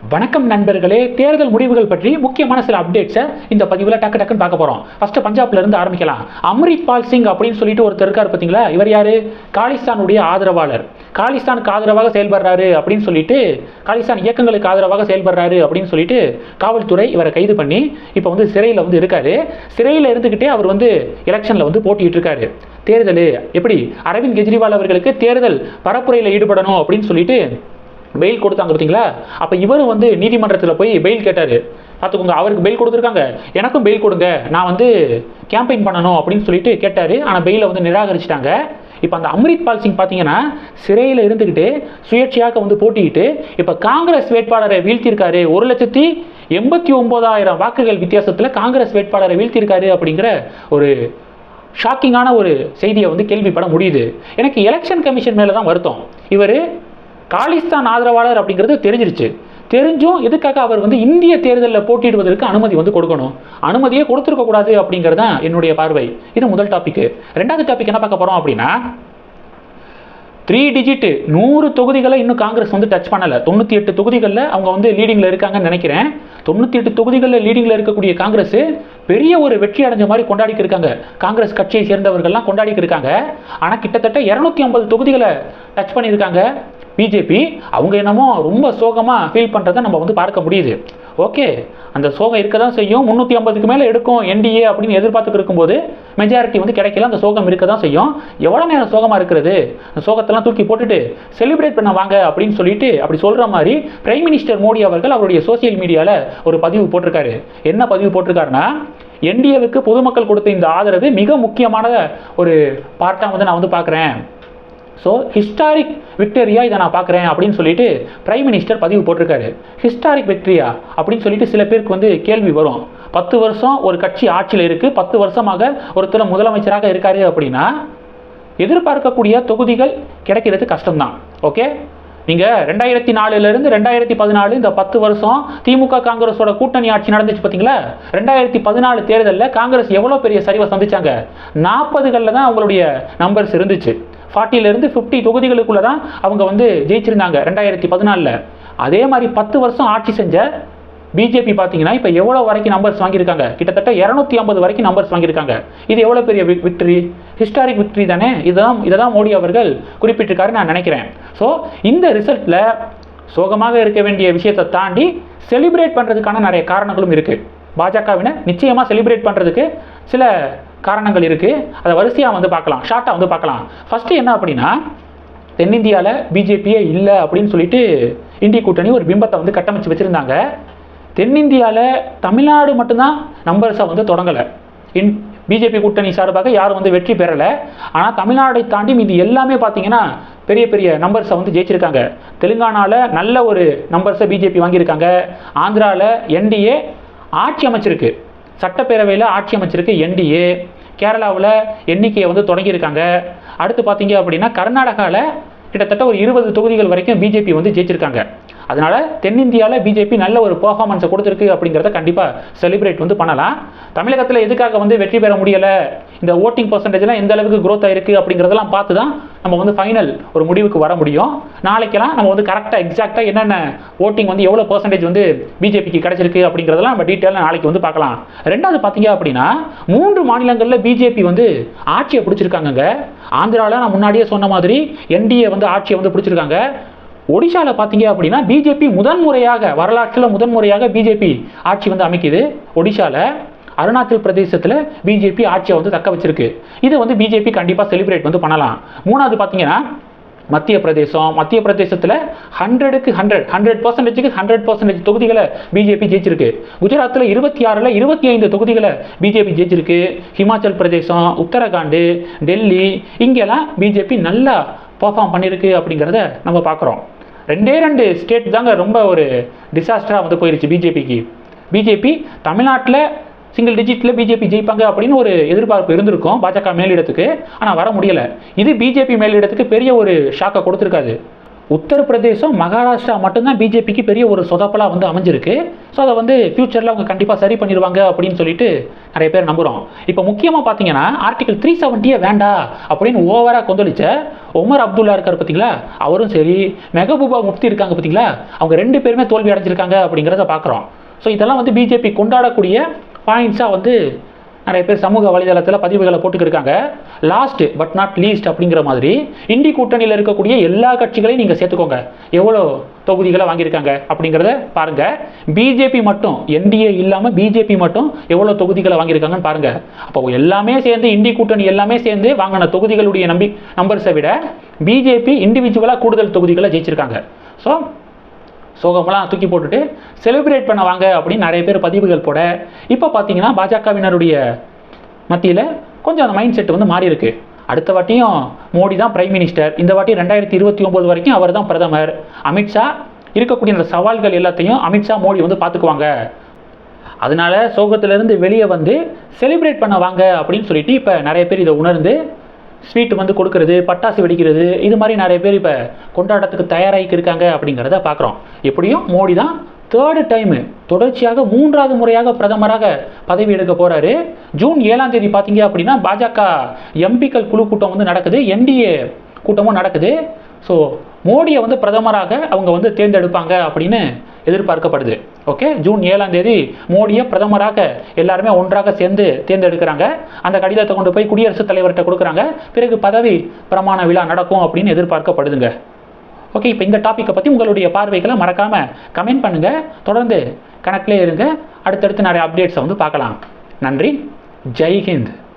வணக்கம் நண்பர்களே தேர்தல் முடிவுகள் பற்றி முக்கியமான சில அப்டேட்ஸை இந்த பதிவில் டக்கு டக்குன்னு பார்க்க போகிறோம் ஃபஸ்ட்டு பஞ்சாப்ல இருந்து ஆரம்பிக்கலாம். அம்ரித் பால் சிங் அப்படின்னு சொல்லிட்டு ஒருத்தர் இருக்கார் பார்த்தீங்களா இவர் யார்? காலிஸ்தானுடைய ஆதரவாளர். காலிஸ்தானுக்கு ஆதரவாக செயல்படுறாரு அப்படின்னு சொல்லிட்டு காலிஸ்தான் இயக்கங்களுக்கு ஆதரவாக செயல்படுறாரு அப்படின்னு சொல்லிட்டு காவல்துறை இவரை கைது பண்ணி இப்போ வந்து சிறையில் வந்து இருக்காரு. சிறையில் இருந்துக்கிட்டே அவர் வந்து எலெக்ஷனில் வந்து போட்டிட்டு இருக்காரு. தேர்தல் எப்படி? அரவிந்த் கெஜ்ரிவால் அவர்களுக்கு தேர்தல் பரப்புரையில் ஈடுபடணும் அப்படின்னு சொல்லிட்டு பெயில் கொடுத்தாங்க பார்த்தீங்களா? அப்போ இவரும் வந்து நீதிமன்றத்தில் போய் பெயில் கேட்டார். பார்த்துக்கோங்க அவருக்கு பெயில் கொடுத்துருக்காங்க. எனக்கும் பெயில் கொடுங்க. நான் வந்து கேம்பெயின் பண்ணணும் அப்படின்னு சொல்லிட்டு கேட்டார். ஆனால் பெயிலை வந்து நிராகரிச்சிட்டாங்க. இப்போ அந்த அம்ரித் பால் சிங் பார்த்தீங்கன்னா சிறையில் இருந்துக்கிட்டு சுயேட்சையாக வந்து போட்டிக்கிட்டு இப்போ காங்கிரஸ் வேட்பாளரை வீழ்த்தியிருக்காரு. ஒரு லட்சத்தி எண்பத்தி ஒம்போதாயிரம் வாக்குகள் வித்தியாசத்தில் காங்கிரஸ் வேட்பாளரை வீழ்த்தியிருக்காரு அப்படிங்கிற ஒரு ஷாக்கிங்கான ஒரு செய்தியை வந்து கேள்விப்பட முடியுது. எனக்கு எலெக்ஷன் கமிஷன் மேலே தான் வருத்தம். இவர் காலிஸ்தான் ஆதரவாளர் அப்படிங்கிறது தெரிஞ்சிருச்சு. தெரிஞ்சும் எதுக்காக அவர் வந்து இந்திய தேர்தலில் போட்டியிடுவதற்கு அனுமதி வந்து கொடுக்கணும்? அனுமதியே கொடுத்துருக்கக்கூடாது அப்படிங்கிறது தான் என்னுடைய பார்வை. இது முதல் டாபிக் ரெண்டாவது டாபிக் என்ன பார்க்க போகிறோம் அப்படின்னா த்ரீ டிஜிட் நூறு தொகுதிகளை இன்னும் காங்கிரஸ் வந்து டச் பண்ணலை. தொண்ணூற்றி எட்டு தொகுதிகளில் அவங்க வந்து லீடிங்கில் இருக்காங்கன்னு நினைக்கிறேன். தொண்ணூற்றி எட்டு தொகுதிகளில் லீடிங்கில் இருக்கக்கூடிய காங்கிரஸ் பெரிய ஒரு வெற்றி அடைஞ்ச மாதிரி கொண்டாடிக்கு இருக்காங்க. காங்கிரஸ் கட்சியை சேர்ந்தவர்கள்லாம் கொண்டாடிக்கு இருக்காங்க. ஆனால் கிட்டத்தட்ட இரநூத்தி ஐம்பது தொகுதிகளை டச் பண்ணியிருக்காங்க. பிஜேபி அவங்க என்னமோ ரொம்ப சோகமாக ஃபீல் பண்ணுறதை நம்ம வந்து பார்க்க முடியுது. ஓகே அந்த சோகம் இருக்க தான் செய்யும். முந்நூற்றி ஐம்பதுக்கு மேலே எடுக்கும் என்டிஏ அப்படின்னு எதிர்பார்த்துட்டு இருக்கும்போது மெஜாரிட்டி வந்து கிடைக்கல. அந்த சோகம் இருக்க தான் செய்யும். எவ்வளோ நேரம் சோகமாக இருக்கிறது? அந்த சோகத்தெல்லாம் தூக்கி போட்டுட்டு செலிப்ரேட் பண்ண வாங்க அப்படின்னு சொல்லிட்டு அப்படி சொல்கிற மாதிரி பிரைம் மினிஸ்டர் மோடி அவர்கள் அவருடைய சோசியல் மீடியாவில் ஒரு பதிவு போட்டிருக்காரு. என்ன பதிவு போட்டிருக்காருன்னா என்டிஏவுக்கு பொதுமக்கள் கொடுத்த இந்த ஆதரவு மிக முக்கியமான ஒரு பார்ட்டாக வந்து நான் வந்து பார்க்குறேன். ஸோ ஹிஸ்டாரிக் விக்டரியா இதை நான் பார்க்குறேன் அப்படின்னு சொல்லிட்டு பிரைம் மினிஸ்டர் பதிவு போட்டிருக்காரு. ஹிஸ்டாரிக் விக்டரியா அப்படின்னு சொல்லிட்டு சில பேருக்கு வந்து கேள்வி வரும். பத்து வருஷம் ஒரு கட்சி ஆட்சியில் இருக்குது பத்து வருஷமாக ஒருத்தர் முதலமைச்சராக இருக்காரு அப்படின்னா எதிர்பார்க்கக்கூடிய தொகுதிகள் கிடைக்கிறது கஷ்டம்தான். ஓகே நீங்கள் ரெண்டாயிரத்தி நாலுலேருந்து ரெண்டாயிரத்தி பதினாலு இந்த பத்து வருஷம் திமுக காங்கிரஸோட கூட்டணி ஆட்சி நடந்துச்சு பார்த்தீங்களா ரெண்டாயிரத்தி பதினாலு தேர்தலில் காங்கிரஸ் எவ்வளோ பெரிய சரிவை சந்திச்சாங்க? நாற்பதுகளில் தான் அவங்களுடைய நம்பர்ஸ் இருந்துச்சு. ஃபார்ட்டிலேருந்து ஃபிஃப்டி தொகுதிகளுக்குள்ள தான் அவங்க வந்து ஜெயிச்சிருந்தாங்க ரெண்டாயிரத்தி பதினாலில். அதே மாதிரி பத்து வருஷம் ஆட்சி செஞ்ச பிஜேபி பார்த்தீங்கன்னா இப்போ எவ்வளோ வரைக்கும் நம்பர்ஸ் வாங்கியிருக்காங்க? கிட்டத்தட்ட இரநூத்தி ஐம்பது வரைக்கும் நம்பர்ஸ் வாங்கியிருக்காங்க. இது எவ்வளோ பெரிய விக்டரி ஹிஸ்டாரிக் விக்டரி தானே? இதுதான் இதை தான் மோடி அவர்கள் குறிப்பிட்டிருக்காரு நான் நினைக்கிறேன். ஸோ இந்த ரிசல்ட்டில் சோகமாக இருக்க வேண்டிய விஷயத்தை தாண்டி செலிப்ரேட் பண்ணுறதுக்கான நிறைய காரணங்களும் இருக்குது பாஜகவினர் நிச்சயமாக செலிப்ரேட் பண்ணுறதுக்கு சில காரணங்கள் இருக்குது அதை வரிசையாக வந்து பார்க்கலாம். ஷார்ட்டாக வந்து பார்க்கலாம். ஃபஸ்ட்டு என்ன அப்படின்னா தென்னிந்தியாவில் பிஜேபியே இல்லை அப்படின்னு சொல்லிட்டு இந்திய கூட்டணி ஒரு பிம்பத்தை வந்து கட்டமைச்சு வச்சுருந்தாங்க. தென்னிந்தியாவில் தமிழ்நாடு மட்டும்தான் நம்பர்ஸை வந்து தொடங்கலை. இன் பிஜேபி கூட்டணி சார்பாக யாரும் வந்து வெற்றி பெறலை. ஆனால் தமிழ்நாடை தாண்டி மீது எல்லாமே பார்த்தீங்கன்னா பெரிய பெரிய நம்பர்ஸை வந்து ஜெயிச்சிருக்காங்க. தெலுங்கானாவில் நல்ல ஒரு நம்பர்ஸை பிஜேபி வாங்கியிருக்காங்க. ஆந்திராவில் என்டிஏ ஆட்சி அமைச்சிருக்கு. சட்டப்பேரவையில் ஆட்சி அமைச்சிருக்கு என்டிஏ. கேரளாவில் எண்ணிக்கையை வந்து தொடங்கியிருக்காங்க. அடுத்து பார்த்தீங்க அப்படின்னா கர்நாடகாவில் கிட்டத்தட்ட ஒரு இருபது தொகுதிகள் வரைக்கும் பிஜேபி வந்து ஜெயிச்சிருக்காங்க. அதனால தென்னிந்தியாவில் பிஜேபி நல்ல ஒரு பர்ஃபார்மன்ஸை கொடுத்துருக்கு அப்படிங்கிறத கண்டிப்பாக செலிப்ரேட் வந்து பண்ணலாம். தமிழகத்தில் எதுக்காக வந்து வெற்றி பெற முடியலை? இந்த ஓட்டிங் பர்சன்டேஜ்லாம் எந்த அளவுக்கு க்ரோத் ஆயிருக்கு அப்படிங்கிறதெல்லாம் பார்த்து தான் நம்ம வந்து ஃபைனல் ஒரு முடிவுக்கு வர முடியும். நாளைக்கெல்லாம் நம்ம வந்து கரெக்டாக எக்ஸாக்டாக என்னென்ன ஓட்டிங் வந்து எவ்வளோ பர்சன்டேஜ் வந்து பிஜேபிக்கு கிடைச்சிருக்கு அப்படிங்கிறதெல்லாம் நம்ம டீட்டெயிலாக நாளைக்கு வந்து பார்க்கலாம். ரெண்டாவது பார்த்தீங்க அப்படின்னா மூன்று மாநிலங்களில் பிஜேபி வந்து ஆட்சியை பிடிச்சிருக்காங்கங்க. ஆந்திராவில் நான் முன்னாடியே சொன்ன மாதிரி என்டிஏ வந்து ஆட்சியை வந்து பிடிச்சிருக்காங்க. ஒடிஷாவில் பார்த்தீங்க அப்படின்னா பிஜேபி முதன்முறையாக வரலாற்றில் முதன்முறையாக பிஜேபி ஆட்சி வந்து அமைக்குது. ஒடிஷாவில் அருணாச்சல் பிரதேசத்தில் பிஜேபி ஆட்சியை வந்து தக்க வச்சிருக்கு. இது வந்து பிஜேபி கண்டிப்பாக செலிப்ரேட் வந்து பண்ணலாம். மூணாவது பார்த்தீங்கன்னா மத்திய பிரதேசம். மத்திய பிரதேசத்தில் ஹண்ட்ரடுக்கு ஹண்ட்ரட் ஹண்ட்ரட் பர்சன்டேஜுக்கு ஹண்ட்ரட் பர்சன்டேஜ் தொகுதிகளை பிஜேபி ஜெயிச்சிருக்கு. குஜராத்தில் இருபத்தி ஆறில் இருபத்தி ஐந்து தொகுதிகளை பிஜேபி ஜெயிச்சிருக்கு. ஹிமாச்சல் பிரதேசம் உத்தரகாண்டு டெல்லி இங்கெல்லாம் பிஜேபி நல்லா பர்ஃபார்ம் பண்ணியிருக்கு அப்படிங்கிறத நம்ம பார்க்குறோம். ரெண்டே ரெண்டு ஸ்டேட் தாங்க ரொம்ப ஒரு டிசாஸ்டராக வந்து போயிருச்சு பிஜேபிக்கு பிஜேபி தமிழ்நாட்டில் சிங்கிள் டிஜிட்டில் பிஜேபி ஜெயிப்பாங்க அப்படின்னு ஒரு எதிர்பார்ப்பு இருந்திருக்கும். பாஜக மேலிடத்துக்கு. ஆனால் வர முடியலை. இது பிஜேபி மேலிடத்துக்கு பெரிய ஒரு ஷாக்கை கொடுத்துருக்காது. உத்தரப்பிரதேசம் மகாராஷ்டிரா மட்டும்தான் பிஜேபிக்கு பெரிய ஒரு சொதப்பலாக வந்து அமைஞ்சிருக்கு. ஸோ அதை வந்து ஃப்யூச்சரில் அவங்க கண்டிப்பாக சரி பண்ணிடுவாங்க அப்படின்னு சொல்லிட்டு நிறைய பேர் நம்புகிறோம் இப்போ முக்கியமாக பார்த்தீங்கன்னா ஆர்டிகல் த்ரீ செவன்ட்டியே வேண்டாம் அப்படின்னு ஓவராக கொந்தளிச்ச உமர் அப்துல்லா இருக்கார் பார்த்தீங்களா அவரும் சரி மெகபூபா முஃப்தி இருக்காங்க பார்த்தீங்களா அவங்க ரெண்டு பேருமே தோல்வி அடைஞ்சிருக்காங்க அப்படிங்கிறத பார்க்குறோம் ஸோ இதெல்லாம் வந்து பிஜேபி கொண்டாடக்கூடிய பாயிண்ட்ஸாக வந்து நிறைய பேர் சமூக வலைதளத்தில் பதிவுகளை போட்டுக்கிருக்காங்க. லாஸ்ட் பட் நாட் லீஸ்ட் அப்படிங்கிற மாதிரி இந்தி கூட்டணியில் இருக்கக்கூடிய எல்லா கட்சிகளையும் நீங்கள் சேர்த்துக்கோங்க. எவ்வளோ தொகுதிகளை வாங்கியிருக்காங்க அப்படிங்கிறத பாருங்க. பிஜேபி மட்டும் என்டிஏ இல்லாமல் பிஜேபி மட்டும் எவ்வளோ தொகுதிகளை வாங்கியிருக்காங்கன்னு பாருங்க. அப்போ எல்லாமே சேர்ந்து இந்தி கூட்டணி எல்லாமே சேர்ந்து வாங்கின தொகுதிகளுடைய நம்பி நம்பர்ஸை விட பிஜேபி இண்டிவிஜுவலாக கூடுதல் தொகுதிகளை ஜெயிச்சிருக்காங்க. ஸோ சோகமெல்லாம் தூக்கி போட்டுட்டு செலிப்ரேட் பண்ண வாங்க அப்படின்னு நிறைய பேர் பதிவுகள் போட. இப்போ பார்த்தீங்கன்னா பாஜகவினருடைய மத்தியில் கொஞ்சம் அந்த மைண்ட் செட் வந்து மாறி இருக்கு. அடுத்த வாட்டியும் மோடி தான் பிரைம் மினிஸ்டர் இந்த வாட்டி ரெண்டாயிரத்தி இருபத்தி ஒம்பது வரைக்கும் அவர் தான் பிரதமர். அமித்ஷா இருக்கக்கூடிய அந்த சவால்கள் எல்லாத்தையும் அமித்ஷா மோடி வந்து பார்த்துக்குவாங்க அதனால சோகத்திலேருந்து வெளியே வந்து செலிப்ரேட் பண்ண வாங்க அப்படின்னு சொல்லிட்டு இப்போ நிறைய பேர் இதை உணர்ந்து ஸ்வீட் வந்து கொடுக்கறது பட்டாசு வெடிக்கிறது இது மாதிரி நிறைய பேர் இப்போ கொண்டாட்டத்துக்கு தயாராகிக்கு இருக்காங்க அப்படிங்கிறத பார்க்குறோம். எப்படியும் மோடி தான் தேர்டு டைமு தொடர்ச்சியாக மூன்றாவது முறையாக பிரதமராக பதவி எடுக்க போகிறாரு ஜூன் ஏழாம் தேதி பார்த்தீங்க அப்படின்னா பாஜக எம்பிக்கள் குழு கூட்டம் வந்து நடக்குது என்டிஏ கூட்டமும் நடக்குது. ஸோ மோடியை வந்து பிரதமராக அவங்க வந்து தேர்ந்தெடுப்பாங்க அப்படின்னு எதிர்பார்க்கப்படுது. ஓகே ஜூன் ஏழாம் தேதி மோடியை பிரதமராக எல்லாருமே ஒன்றாக சேர்ந்து தேர்ந்தெடுக்கிறாங்க. அந்த கடிதத்தை கொண்டு போய் குடியரசுத் தலைவர்கிட்ட கொடுக்குறாங்க. பிறகு பதவி பிரமாண விழா நடக்கும் அப்படின்னு எதிர்பார்க்கப்படுதுங்க. ஓகே இப்போ இந்த டாப்பிக்கை பற்றி உங்களுடைய பார்வைகளை மறக்காமல் கமெண்ட் பண்ணுங்கள் தொடர்ந்து கணக்கிலே இருங்க. அடுத்தடுத்து நிறைய அப்டேட்ஸை வந்து பார்க்கலாம். நன்றி. ஜெய்ஹிந்த்